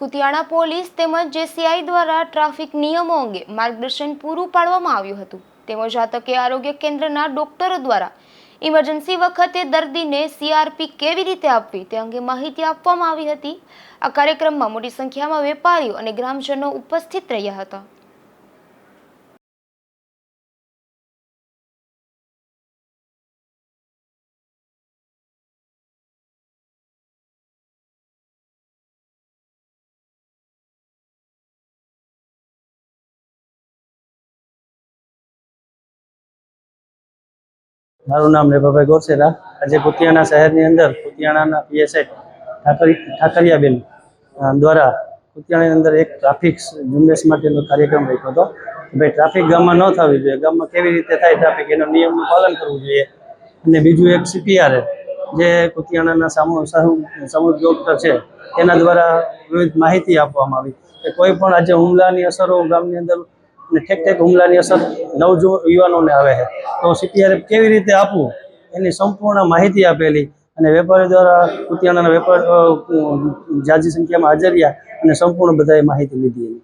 Kutiyana police તેમજ JCI દ્વારા traffic નિયમો અંગે માર્ગદર્શન પૂરું પાડવામાં આવ્યું હતું. તેમજ આ આરોગ્ય કેન્દ્રના ડોક્ટરો દ્વારા ઇમરજન્સી વખતે દર્દીને સીઆરપી કેવી રીતે આપવી તે અંગે માહિતી આપવામાં આવી હતી. આ કાર્યક્રમમાં મોટી સંખ્યામાં વેપારીઓ અને ગ્રામજનો ઉપસ્થિત રહ્યા હતા. મારું નામ રેભાભાઈ ગોરસેરા આજે કુતિયાણા શહેરની અંદર, કુતિયાણાના પીએસઆઈ ઠાકરી ઠાકરિયાબેન દ્વારા કુતિયાણાની અંદર એક ટ્રાફિક ઝુંબેશ માટેનો કાર્યક્રમ રાખ્યો હતો. ભાઈ ટ્રાફિક ગામમાં ન થવી જોઈએ, ગામમાં કેવી રીતે થાય ટ્રાફિક, એનો નિયમનું પાલન કરવું જોઈએ. અને બીજું એક સીપીઆર, જે કુતિયાણાના સામુ સામુ- સામૂહિક ડોક્ટર છે તેના દ્વારા વિવિધ માહિતી આપવામાં આવી. કે કોઈ પણ આજે હુમલાની અસરો ગામની અંદર અને ઠેક ઠેક હુમલાની અસર નવ યુવાનોને આવે છે. તો સીપીઆરએફ કેવી રીતે આપવું? એની સંપૂર્ણ માહિતી આપેલી અને વેપારી દ્વારા કુતિયાણાના વેપાર જાજી સંખ્યામાં હાજર અને સંપૂર્ણ બધાએ માહિતી લીધી એની.